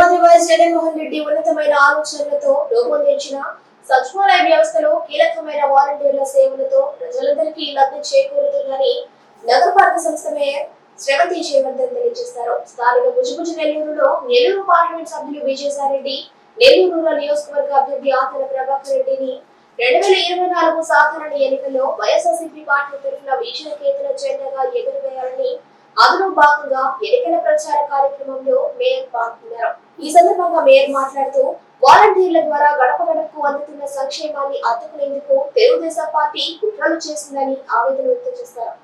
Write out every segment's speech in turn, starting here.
ముఖ్యమంత్రి వైఎస్ జగన్మోహన్ రెడ్డి ఉన్నతమైన ఆలోచనలతో రూపొందించిన సచివాలయ వ్యవస్థలో కీలకమైన వాలంటీర్ల సేవలతో ప్రజలందరికీ లబ్ధి చేకూరుతుందని నగరపాలక సంస్థ మేయర్ శ్రవంతి జయవర్ధన్ తెలియజేశారు. స్థానిక భుజభుజ నెల్లూరులో నెల్లూరు పార్లమెంట్ సభ్యులు విజయసాయిరెడ్డి నెల్లూరు రూరల్ నియోజకవర్గ అభ్యర్థి ఆతల ప్రభాకర్ రెడ్డిని రెండు వేల ఇరవై నాలుగు సాధారణ ఎన్నికల్లో వైఎస్ఆర్సీపీ పార్టీ తరఫున విజయకేతన జెండాగా ఎగురవేయాలని అందులో భాగంగా ఎన్నికల ప్రచార కార్యక్రమంలో మేయర్ పాల్గొన్నారు. ఈ సందర్భంగా మేయర్ మాట్లాడుతూ వాలంటీర్ల ద్వారా గడప గడపకు అందుతున్న సంక్షేమాన్ని అడ్డుకునేందుకు తెలుగుదేశం పార్టీ కుట్రలు చేసిందని ఆవేదన వ్యక్తం చేశారు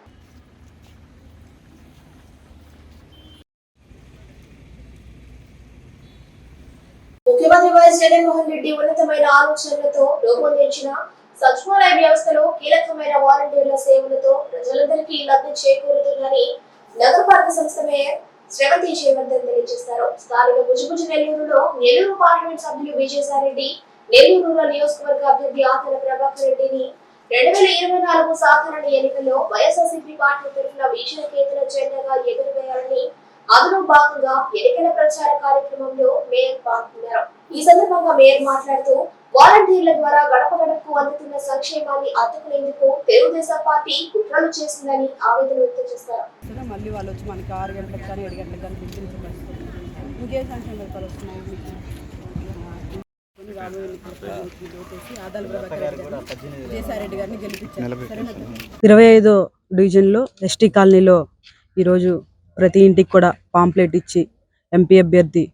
ముఖ్యమంత్రి వైఎస్ జగన్మోహన్ రెడ్డి ఉన్నతమైన ఆలోచనలతో రూపొందించిన సచివాలయ వ్యవస్థలో కీలకమైన వాలంటీర్ల సేవలతో ప్రజలందరికీ లబ్ధి చేకూరుతుందని నగరపాలక సంస్థ మేయర్ శ్రవంతి జయవర్ధన్ తెలియజేశారు స్థానిక భుజభుజ నెల్లూరులో నెల్లూరు పార్లమెంట్ సభ్యులు విజయసాయిరెడ్డి నెల్లూరు రూరల్ నియోజకవర్గ అభ్యర్థి ఆతల ప్రభాకర్ రెడ్డిని రెండు వేల ఇరవై నాలుగు సాధారణ ఎన్నికల్లో వైఎస్ఆర్సీపీ పార్టీ తరఫున విజయకేతన జెండాగా ఎగురవేయాలని అందులో భాగంగా ఎన్నికల ప్రచార కార్యక్రమంలో మేయర్ పాల్గొన్నారు. ఈ సందర్భంగా మేయర్ మాట్లాడుతూ వాలంటీర్ల ద్వారా గడప గడపకు అందుతున్న సంక్షేమాన్ని అడ్డుకునేందుకు తెలుగుదేశం పార్టీ కుట్రలు చేసిందని ఆవేదన వ్యక్తం చేశారు వస్తున్నా మళ్ళీ వాళ్ళు వచ్చి మనకి ఆరు గంటలకు కానీ ఏడు గంటలకు కానీ పిలిపించే పరిస్థితి ఇంకేం సంక్షేమ పథకాలు వస్తున్నాయి ఇరవై ఐదో డివిజన్లో ఎస్టీ కాలనీలో ఈరోజు ప్రతి ఇంటికి కూడా పాంప్లెట్ ఇచ్చి ఎంపీ అభ్యర్థి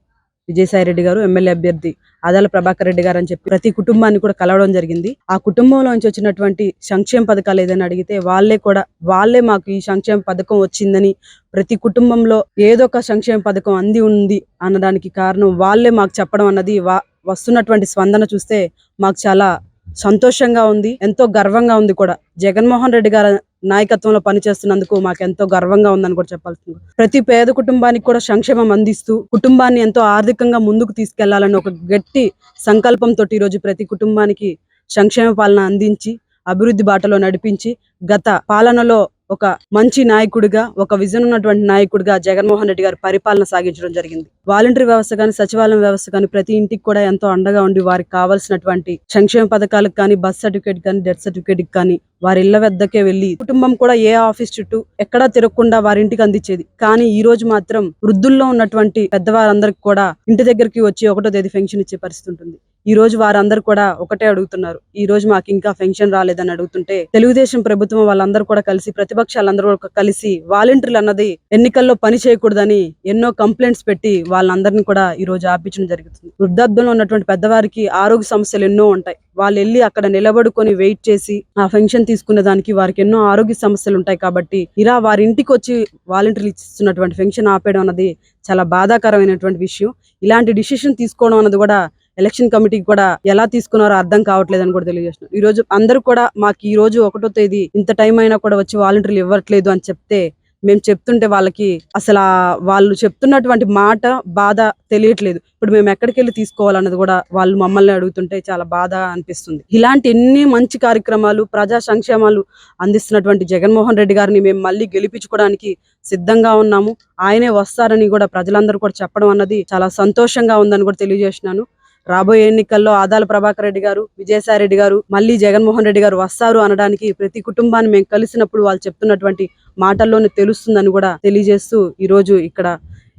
విజయసాయిరెడ్డి గారు ఎమ్మెల్యే అభ్యర్థి ఆదాల ప్రభాకర్ రెడ్డి గారు అని చెప్పి ప్రతి కుటుంబాన్ని కూడా కలవడం జరిగింది. ఆ కుటుంబంలోంచి వచ్చినటువంటి సంక్షేమ పథకాలు ఏదైనా అడిగితే వాళ్ళే కూడా వాళ్ళే మాకు ఈ సంక్షేమ పథకం వచ్చిందని ప్రతి కుటుంబంలో ఏదో ఒక సంక్షేమ పథకం అంది ఉంది అన్నదానికి కారణం వాళ్ళే మాకు చెప్పడం అన్నది వా వస్తున్నటువంటి స్పందన చూస్తే మాకు చాలా సంతోషంగా ఉంది ఎంతో గర్వంగా ఉంది కూడా. జగన్మోహన్ రెడ్డి గారు నాయకత్వంలో పనిచేస్తున్నందుకు మాకు ఎంతో గర్వంగా ఉందని కూడా చెప్పాల్సింది. ప్రతి పేద కుటుంబానికి కూడా సంక్షేమం అందిస్తూ కుటుంబాన్ని ఎంతో ఆర్థికంగా ముందుకు తీసుకెళ్ళాలని ఒక గట్టి సంకల్పంతో ఈరోజు ప్రతి కుటుంబానికి సంక్షేమ పాలన అందించి అభివృద్ధి బాటలో నడిపించి గత పాలనలో ఒక మంచి నాయకుడిగా ఒక విజన్ ఉన్నటువంటి నాయకుడిగా జగన్మోహన్ రెడ్డి గారు పరిపాలన సాగించడం జరిగింది. వాలంటరీ వ్యవస్థ కానీ సచివాలయం వ్యవస్థ కానీ ప్రతి ఇంటికి కూడా ఎంతో అండగా ఉండి వారికి కావాల్సినటువంటి సంక్షేమ పథకాలకు కానీ బస్ సర్టిఫికేట్ కానీ డెత్ సర్టిఫికేట్ కానీ వారి ఇళ్ళ వద్దకే వెళ్ళి కుటుంబం కూడా ఏ ఆఫీస్ చుట్టూ ఎక్కడా తిరగకుండా వారి ఇంటికి అందించేది. కానీ ఈ రోజు మాత్రం వృద్ధుల్లో ఉన్నటువంటి పెద్దవారందరికి కూడా ఇంటి దగ్గరికి వచ్చి ఒకటో తేదీ పెన్షన్ ఇచ్చే పరిస్థితి ఉంటుంది. ఈ రోజు వారందరూ కూడా ఒకటే అడుగుతున్నారు. ఈ రోజు మాకు ఇంకా పెన్షన్ రాలేదని అడుగుతుంటే తెలుగుదేశం ప్రభుత్వం వాళ్ళందరూ కూడా కలిసి ప్రతిపక్షాలందరూ కలిసి వాలంటీర్లు అన్నది ఎన్నికల్లో పని చేయకూడదని ఎన్నో కంప్లైంట్స్ పెట్టి వాళ్ళందరినీ కూడా ఈ రోజు ఆపించడం జరుగుతుంది. వృద్ధాప్యంలో ఉన్నటువంటి పెద్దవారికి ఆరోగ్య సమస్యలు ఎన్నో ఉంటాయి. వాళ్ళు వెళ్ళి అక్కడ నిలబడుకొని వెయిట్ చేసి ఆ పెన్షన్ తీసుకునే దానికి వారికి ఎన్నో ఆరోగ్య సమస్యలు ఉంటాయి కాబట్టి ఇలా వారి ఇంటికి వచ్చి వాలంటీర్లు ఇస్తున్నటువంటి పెన్షన్ ఆపేయడం అన్నది చాలా బాధాకరమైనటువంటి విషయం. ఇలాంటి డిసిషన్ తీసుకోవడం అన్నది కూడా ఎలక్షన్ కమిటీకి కూడా ఎలా తీసుకున్నారో అర్థం కావట్లేదు అని కూడా తెలియజేస్తున్నారు ఈ రోజు అందరూ కూడా మాకు ఈ రోజు ఒకటో తేదీ ఇంత టైం అయినా కూడా వచ్చి వాలంటీర్లు ఇవ్వట్లేదు అని చెప్తే మేము చెప్తుంటే వాళ్ళకి అసలు వాళ్ళు చెప్తున్నటువంటి మాట బాధ తెలియట్లేదు. ఇప్పుడు మేము ఎక్కడికి వెళ్ళి తీసుకోవాలన్నది కూడా వాళ్ళు మమ్మల్ని అడుగుతుంటే చాలా బాధ అనిపిస్తుంది. ఇలాంటి ఎన్ని మంచి కార్యక్రమాలు ప్రజా సంక్షేమాలు అందిస్తున్నటువంటి జగన్మోహన్ రెడ్డి గారిని మేము మళ్ళీ గెలిపించుకోవడానికి సిద్ధంగా ఉన్నాము. ఆయనే వస్తారని కూడా ప్రజలందరూ కూడా చెప్పడం అన్నది చాలా సంతోషంగా ఉందని కూడా తెలియజేసినాను రాబోయే ఎన్నికల్లో ఆదాల ప్రభాకర్ రెడ్డి గారు విజయసాయి రెడ్డి గారు మళ్ళీ జగన్మోహన్ రెడ్డి గారు వస్తారు అనడానికి ప్రతి కుటుంబాన్ని మేము కలిసినప్పుడు వాళ్ళు చెప్తున్నటువంటి మాటల్లోనే తెలుస్తుందని కూడా తెలియజేస్తూ ఈ రోజు ఇక్కడ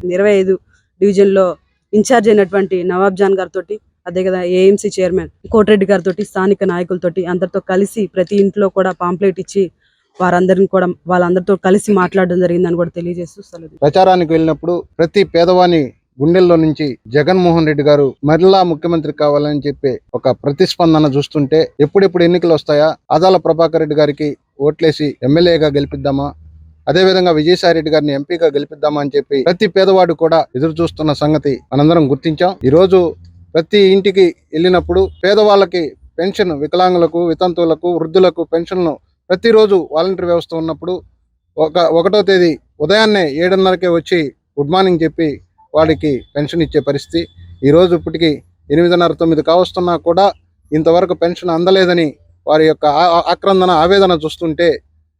ఇరవై ఐదు డివిజన్లో ఇన్ఛార్జ్ అయినటువంటి నవాబ్ జాన్ గారితో అదే కదా ఏఎంసీ చైర్మన్ కోటిరెడ్డి గారితో స్థానిక నాయకులతోటి అందరితో కలిసి ప్రతి ఇంట్లో కూడా పాంప్లెట్ ఇచ్చి వారందరిని కూడా వాళ్ళందరితో కలిసి మాట్లాడడం జరిగిందని కూడా తెలియజేస్తూ ప్రచారానికి వెళ్ళినప్పుడు ప్రతి పేదవాని గుండెల్లో నుంచి జగన్మోహన్ రెడ్డి గారు మరలా ముఖ్యమంత్రి కావాలని చెప్పి ఒక ప్రతిస్పందన చూస్తుంటే ఎప్పుడెప్పుడు ఎన్నికలు వస్తాయా? ఆదాల ప్రభాకర్ రెడ్డి గారికి ఓట్లేసి ఎమ్మెల్యేగా గెలిపిద్దామా? అదేవిధంగా విజయసాయి రెడ్డి గారిని ఎంపీగా గెలిపిద్దామా అని చెప్పి ప్రతి పేదవాడు కూడా ఎదురు చూస్తున్న సంగతి మనందరం గుర్తించాం. ఈరోజు ప్రతి ఇంటికి వెళ్ళినప్పుడు పేదవాళ్ళకి పెన్షన్ వికలాంగులకు వితంతువులకు వృద్ధులకు పెన్షన్ను ప్రతిరోజు వాలంటీర్ వ్యవస్థ ఉన్నప్పుడు ఒక ఒకటో తేదీ ఉదయాన్నే ఏడున్నరకే వచ్చి గుడ్ మార్నింగ్ చెప్పి వాడికి పెన్షన్ ఇచ్చే పరిస్థితి. ఈరోజు ఇప్పటికి ఎనిమిదిన్నర తొమ్మిది కావస్తున్నా కూడా ఇంతవరకు పెన్షన్ అందలేదని వారి యొక్క ఆ- ఆక్రందన ఆవేదన చూస్తుంటే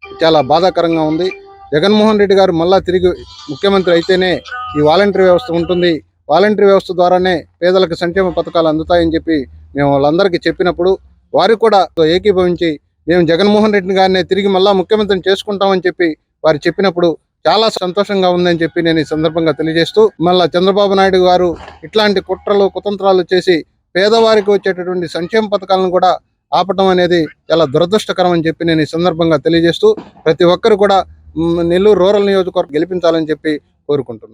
చాలా బాధాకరంగా ఉంది. జగన్మోహన్ రెడ్డి గారు మళ్ళా తిరిగి ముఖ్యమంత్రి అయితేనే ఈ వాలంటరీ వ్యవస్థ ఉంటుంది. వాలంటరీ వ్యవస్థ ద్వారానే పేదలకు సంక్షేమ పథకాలు అందుతాయని చెప్పి మేము వాళ్ళందరికీ చెప్పినప్పుడు వారు కూడా ఏకీభవించి మేము జగన్మోహన్ రెడ్డి గారిని తిరిగి మళ్ళా ముఖ్యమంత్రిని చేసుకుంటామని చెప్పి వారు చెప్పినప్పుడు చాలా సంతోషంగా ఉందని చెప్పి నేను ఈ సందర్భంగా తెలియజేస్తూ మళ్ళా చంద్రబాబు నాయుడు గారు ఇట్లాంటి కుట్రలు కుతంత్రాలు చేసి పేదవారికి వచ్చేటటువంటి సంక్షేమ పథకాలను కూడా ఆపటం అనేది చాలా దురదృష్టకరం అని చెప్పి నేను ఈ సందర్భంగా తెలియజేస్తూ ప్రతి ఒక్కరు కూడా నెల్లూరు రూరల్ నియోజకవర్గం గెలిపించాలని చెప్పి కోరుకుంటున్నాను